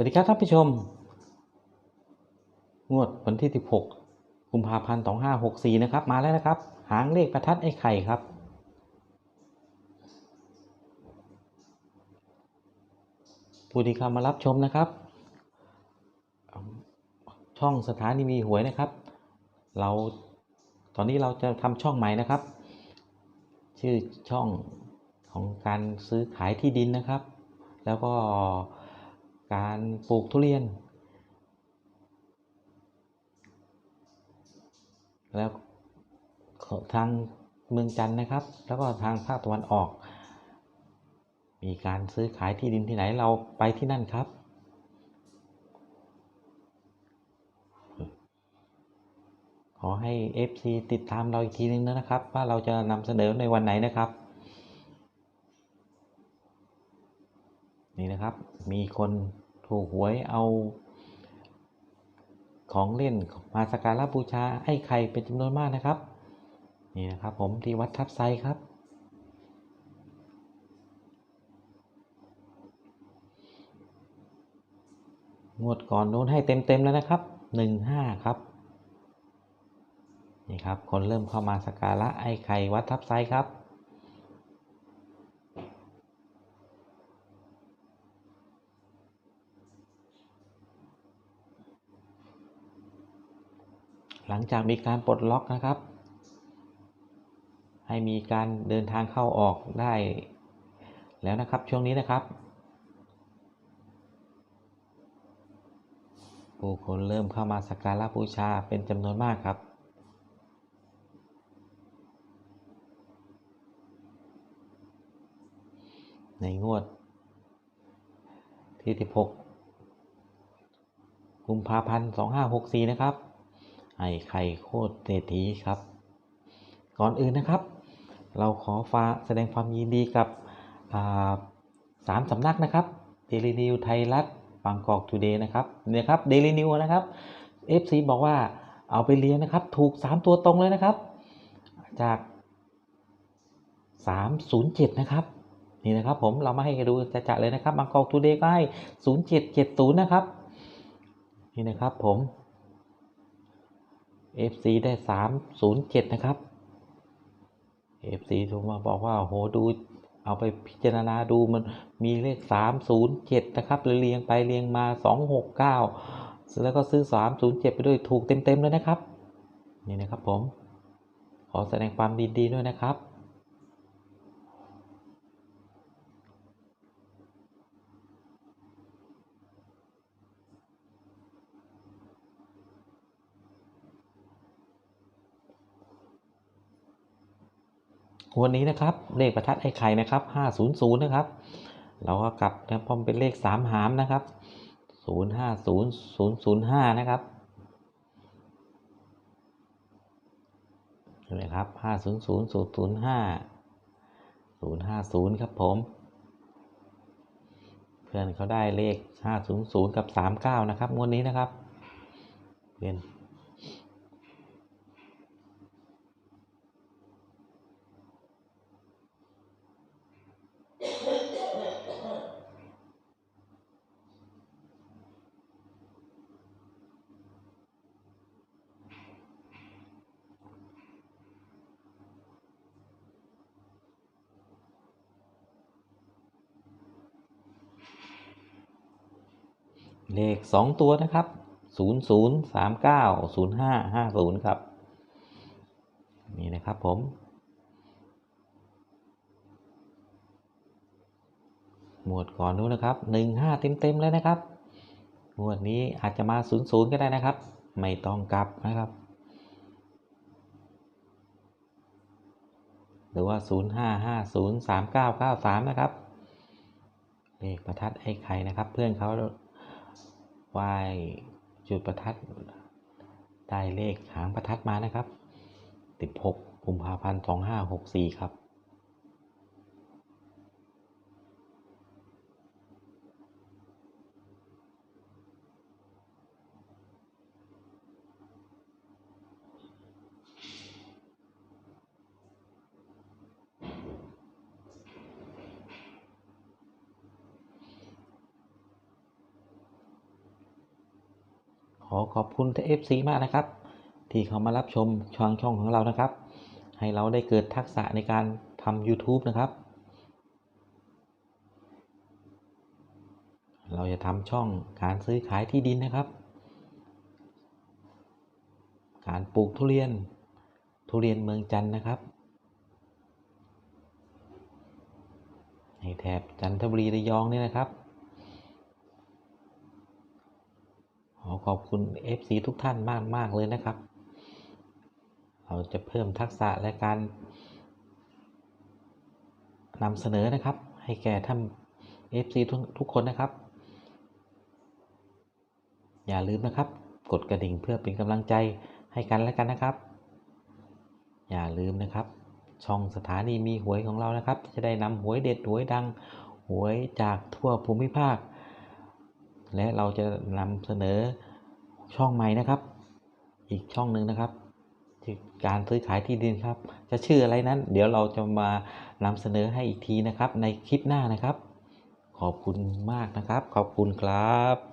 สวัสดีครับท่านผู้ชม งวดวันที่ 16 กุมภาพันธ์ 2564 นะครับ มาแล้วนะครับ หางเลขประทัดไอ้ไข่ครับ ผู้ที่เข้ามารับชมนะครับ ช่องสถานีมีหวยนะครับ เราตอนนี้เราจะทำช่องใหม่นะครับ ชื่อช่องของการซื้อขายที่ดินนะครับ แล้วก็ การปลูกทุเรียน แล้วทางเมืองจันทนะครับ แล้วก็ทางภาคตะวันออก มีการซื้อขายที่ดินที่ไหนเราไปที่นั่นครับ ขอให้ FC ติดตามเราอีกทีนึงนะครับ ว่าเราจะนำเสนอในวันไหนนะครับ นี่นะครับ มีคนถูกหวยเอา ของเล่นมาสักการะบูชาไอ้ไข่เป็นจำนวนมากนะครับ นี่นะครับผมที่วัดทับไซครับ งวดก่อนโน้นให้เต็มๆแล้วนะครับหนึ่งห้าครับ นี่ครับ คนเริ่มเข้ามาสักการะไอ้ไข่วัดทับไซครับ หลังจากมีการปลดล็อกนะครับ ให้มีการเดินทางเข้าออกได้แล้วนะครับช่วงนี้นะครับ ผู้คนเริ่มเข้ามาสักการะบูชาเป็นจำนวนมากครับ ในงวดที่16กุมภาพันธ์2564 นะครับ ไอ้ไข่โคตรเศรษฐีครับ ก่อนอื่นนะครับ เราขอฟ้าแสดงความยินดีกับสามสำนักนะครับเดลินิวไทยรัฐบางกอกทูเดย์นะครับเนี่ยครับเดลินิวนะครับ FC บอกว่าเอาไปเลี้ยงนะครับ ถูก 3 ตัวตรงเลยนะครับ จาก 307 นะครับ นี่นะครับผมเรามาให้ดูจะๆเลยนะครับบางกอกทูเดย์ก็ให้ 0770 นะครับ นี่นะครับผม FC ได้ 307 นะครับ FC โทรมาบอกว่าโหดูเอาไปพิจารณาดูมันมีเลข 307 นะครับเรียงไปเรียงมา 269 แล้วก็ซื้อ 307 ไปด้วยถูกเต็มๆเลยนะครับ นี่นะครับผม ขอแสดงความดีดีด้วยนะครับ วันนี้นะครับเลขประทัดไอ้ไข่นะครับ500นะครับ เราก็กลับนะพร้อมเป็นเลข3หามนะครับ050 005นะครับนี่ครับ500 005 050ครับผม เพื่อนเขาได้เลข500กับ39นะครับงวดนี้นะครับเพื่อน เลขสองตัวนะครับศูนย์ศูนย์สามเก้าศูนย์ห้าห้าศูนย์ครับ นี่นะครับผม หมวดก่อนนู้นนะครับหนึ่งห้าเต็มเต็มๆเลยนะครับหมวดนี้อาจจะมาศูนย์ศูนย์ก็ได้นะครับ ไม่ต้องกลับนะครับ หรือว่าศูนย์ห้าห้าศูนย์สามเก้าเก้าสามนะครับเลขประทัดไอ้ไข่นะครับ เพื่อนเขา ไหว้จุดประทัดได้เลขหางประทัดมานะครับ 16กุมภาพันธ์2564 ครับ ขอขอบคุณเอฟซีมากนะครับ ที่เขามารับชมช่องช่องของเรานะครับ ให้เราได้เกิดทักษะในการทำ YouTube นะครับ เราจะทำช่องการซื้อขายที่ดินนะครับ การปลูกทุเรียนทุเรียนเมืองจันนะครับในแถบจันทบุรีระยองนี่นะครับ ขอขอบคุณ FC ทุกท่านมากมากเลยนะครับ เราจะเพิ่มทักษะและการนำเสนอนะครับ ให้แก่ท่าน FC ทุกทุกคนนะครับ อย่าลืมนะครับ กดกระดิ่งเพื่อเป็นกำลังใจให้กันและกันนะครับ อย่าลืมนะครับ ช่องสถานีมีหวยของเรานะครับ จะได้นำหวยเด็ดหวยดังหวยจากทั่วภูมิภาคและเราจะนำเสนอ ช่องใหม่นะครับ อีกช่องหนึ่งนะครับการซื้อขายที่ดินครับ จะชื่ออะไรนั้น เดี๋ยวเราจะมานำเสนอให้อีกทีนะครับ ในคลิปหน้านะครับ ขอบคุณมากนะครับ ขอบคุณครับ